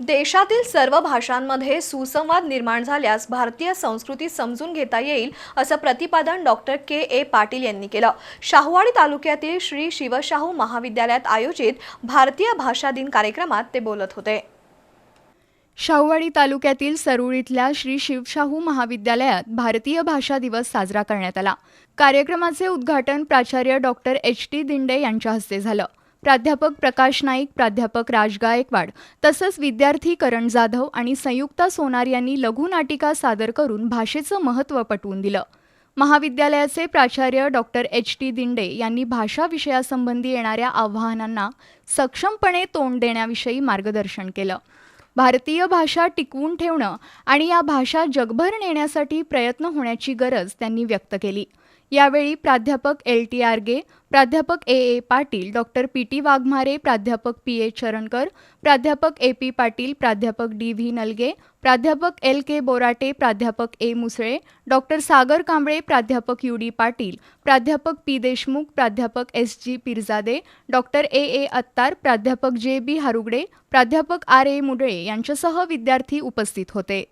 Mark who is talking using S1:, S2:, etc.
S1: देशातील सर्व भाषांमध्ये सुसंवाद निर्माण झाल्यास भारतीय संस्कृती समजून घेता येईल असं प्रतिपादन डॉक्टर के. ए. पाटील यांनी केलं. शाहूवाडी तालुक्यातील श्री शिवशाहू महाविद्यालयात आयोजित भारतीय भाषा दिन कार्यक्रमात ते बोलत होते.
S2: शाहूवाडी तालुक्यातील सरूळ इथल्या श्री शिवशाहू महाविद्यालयात भारतीय भाषा दिवस साजरा करण्यात आला. कार्यक्रमाचे उद्घाटन प्राचार्य डॉक्टर एच. टी. दिंडे यांच्या हस्ते झालं. प्राध्यापक प्रकाश नाईक प्राध्यापक राज गायकवाड तसंच विद्यार्थी करण जाधव आणि संयुक्ता सोनार यांनी लघुनाटिका सादर करून भाषेचं महत्त्व पटवून दिलं. महाविद्यालयाचे प्राचार्य डॉक्टर एच टी दिंडे यांनी भाषा विषयासंबंधी येणाऱ्या आव्हानांना सक्षमपणे तोंड देण्याविषयी मार्गदर्शन केलं. भारतीय भाषा टिकवून ठेवणं आणि या भाषा जगभर नेण्यासाठी प्रयत्न होण्याची गरज त्यांनी व्यक्त केली. यावेळी प्राध्यापक एल टी आरगे प्राध्यापक A A Patil doctor P T Waghmare प्राध्यापक पी ए चरणकर प्राध्यापक ए पी पाटील प्राध्यापक डी व्ही नलगे प्राध्यापक एल के बोराटे प्राध्यापक ए मुसळे डॉक्टर सागर कांबळे प्राध्यापक यू डी पाटील प्राध्यापक पी देशमुख प्राध्यापक S G Pirzade doctor A ए अत्तार प्राध्यापक जे बी हारुगडे प्राध्यापक आर ए मुडळे यांच्यासह विद्यार्थी उपस्थित होते.